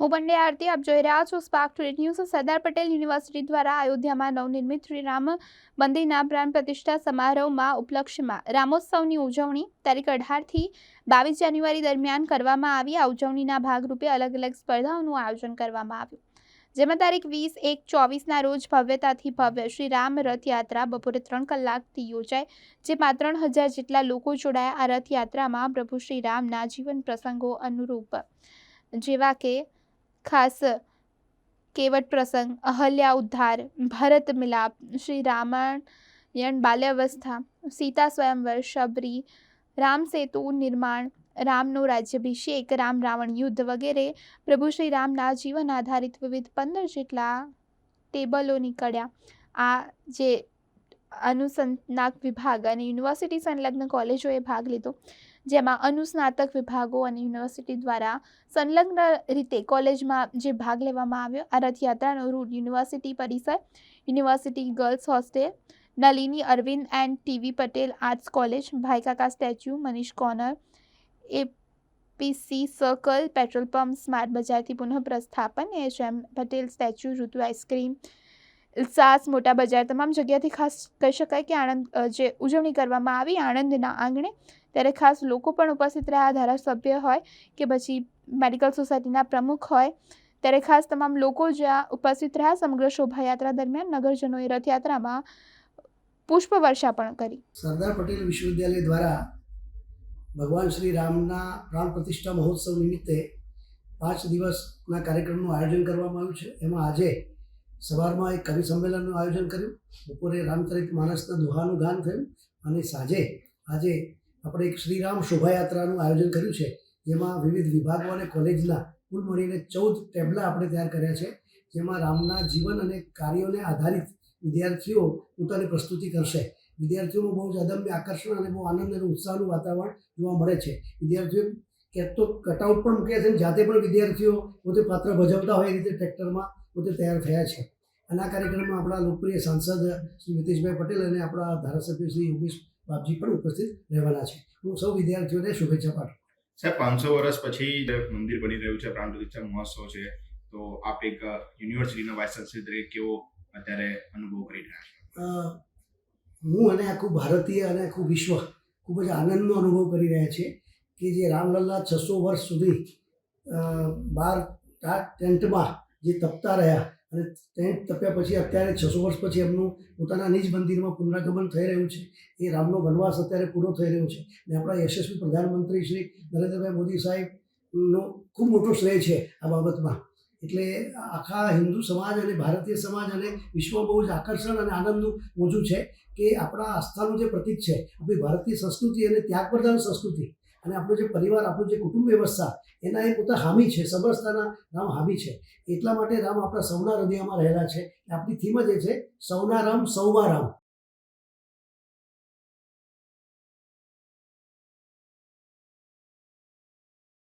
હું પંડે આરતી, આપ જોઈ રહ્યા છો spark today news Sardar Patel university દ્વારા અયોધ્યામાં નવનિર્મિત શ્રી રામ મંદિરના પ્રાણ પ્રતિષ્ઠા સમારોહમાં ઉપલક્ષ્યમાં રામોત્સવની ઉજવણી તારીખ અઢારથી બાવીસ જાન્યુઆરી દરમિયાન કરવામાં આવી. આ ઉજવણીના ભાગરૂપે અલગ અલગ સ્પર્ધાઓનું આયોજન કરવામાં આવ્યું. જેમાં તારીખ વીસ, એક, ચોવીસના રોજ ભવ્યતાથી ભવ્ય શ્રી રામ રથયાત્રા બપોરે ત્રણ કલાકથી યોજાય, જેમાં ત્રણ હજાર જેટલા લોકો જોડાયા. આ રથયાત્રામાં પ્રભુ શ્રી રામના જીવન પ્રસંગો અનુરૂપ, જેવા કે ખાસ કેવટ પ્રસંગ, અહલ્યા ઉદ્ધાર, ભરત મિલાપ, શ્રી રામાયણ બાલ્યાવસ્થા, સીતા સ્વયંવર, શબરી, રામ સેતુ નિર્માણ, રામનો રાજ્યાભિષેક, રામ રાવણ યુદ્ધ વગેરે પ્રભુ શ્રી રામના જીવન આધારિત વિવિધ પંદર જેટલા ટેબલો નીકળ્યા. આ જે અનુસંધાનક વિભાગ અને યુનિવર્સિટી સંલગ્ન કોલેજોએ ભાગ લીધો, જેમાં અનુસ્નાતક વિભાગો અને યુનિવર્સિટી દ્વારા સંલગ્ન રીતે કોલેજમાં જે ભાગ લેવામાં આવ્યો, આ રથયાત્રાનો રૂટ યુનિવર્સિટી પરિસર, university girls hostel Nalini Arvind and TV Patel arts college Bhaikaka statue Manish corner APC circle petrol pump smart બજારથી પુનઃ પ્રસ્થાપન, H M Patel statue Rutu ice cream ઇલ્સાસ મોટા બજાર તમામ જગ્યાથી ખાસ કહી શકાય કે આણંદ જે ઉજવણી કરવામાં આવી આણંદના આંગણે, ત્યારે ખાસ લોકો પણ ઉપસ્થિત રહ્યા. ધારાસભ્ય હોય કે પછી મેડિકલ સોસાયટીના પ્રમુખ હોય, ત્યારે ખાસ તમામ લોકો જ્યાં ઉપસ્થિત રહ્યા. સમગ્ર શોભાયાત્રા દરમિયાન નગરજનોએ રથયાત્રામાં પુષ્પવર્ષા પણ કરી. સરદાર પટેલ વિશ્વવિદ્યાલય દ્વારા ભગવાન શ્રી રામના પ્રાણ પ્રતિષ્ઠા મહોત્સવ નિમિત્તે પાંચ દિવસના કાર્યક્રમનું આયોજન કરવામાં આવ્યું છે. એમાં આજે સવારમાં એક કવિ સંમેલનનું આયોજન કર્યું. બપોરે રામચરિત માનસના દુહાનું ગાન થયું અને સાંજે આજે આપણે એક શ્રીરામ શોભાયાત્રાનું આયોજન કર્યું છે, જેમાં વિવિધ વિભાગો અને કોલેજના કુલ મળીને ચૌદ ટેબલા આપણે તૈયાર કર્યા છે, જેમાં રામના જીવન અને કાર્યોને આધારિત વિદ્યાર્થીઓ પોતાની પ્રસ્તુતિ કરશે. વિદ્યાર્થીઓમાં બહુ જ અદમ્ય આકર્ષણ અને બહુ આનંદ અને ઉત્સાહનું વાતાવરણ જોવા મળે છે. વિદ્યાર્થીઓ ક્યાંક તો કટઆઉટ પણ મૂક્યા છે જાતે પણ વિદ્યાર્થીઓ પોતે પાત્ર ભજવતા હોય એ રીતે ટ્રેક્ટરમાં પોતે તૈયાર થયા છે. અને આ કાર્યક્રમમાં આપણા લોકપ્રિય સાંસદ શ્રી નીતિશભાઈ પટેલ અને આપણા ધારાસભ્ય શ્રી યોગેશ બાપજી પણ ઉપસ્થિત રહેવાના છે. હું સૌ વિદ્યાર્થીઓને શુભેચ્છા પાઠવું સાહેબ પાંચસો વર્ષ પછી મંદિર બની રહ્યું છે પ્રાણ પ્રતિષ્ઠા મહોત્સવ છે તો આપ એક યુનિવર્સિટીના વાઇસ ચાન્સલર તરીકે કેવો અત્યારે અનુભવ કરી રહ્યા છો? હું અને આખું ભારતીય અને આખું વિશ્વ ખૂબ જ આનંદનો અનુભવ કરી રહ્યા છે કે જે રામલલ્લા છસો વર્ષ સુધી બાર ટેન્ટમાં જે તપતા રહ્યા અને તે તપ્યા પછી અત્યારે છસો વર્ષ પછી એમનું પોતાના નિજ મંદિરમાં પુનરાગમન થઈ રહ્યું છે. એ રામનો વનવાસ અત્યારે પૂરો થઈ રહ્યો છે. અને આપણા યશસ્વી પ્રધાનમંત્રી શ્રી નરેન્દ્રભાઈ મોદી સાહેબનો ખૂબ મોટો શ્રેય છે આ બાબતમાં. એટલે આખા હિન્દુ સમાજ અને ભારતીય સમાજ અને વિશ્વમાં બહુ જ આકર્ષણ અને આનંદનું મોજું છે કે આપણા આસ્થાનું જે પ્રતીક છે, આપણી ભારતીય સંસ્કૃતિ અને ત્યાગપ્રધાન સંસ્કૃતિ અને આપણો જે પરિવાર, આપણું જે કુટુંબ વ્યવસ્થા, એના એ પોતા હામી છે, સબરસ્તાના રામ હામી છે. એટલા માટે રામ આપણા સૌના હૃદયમાં રહેલા છે. આપણી થીમ જ એ છે, સૌના રામ, સૌમાં રામ.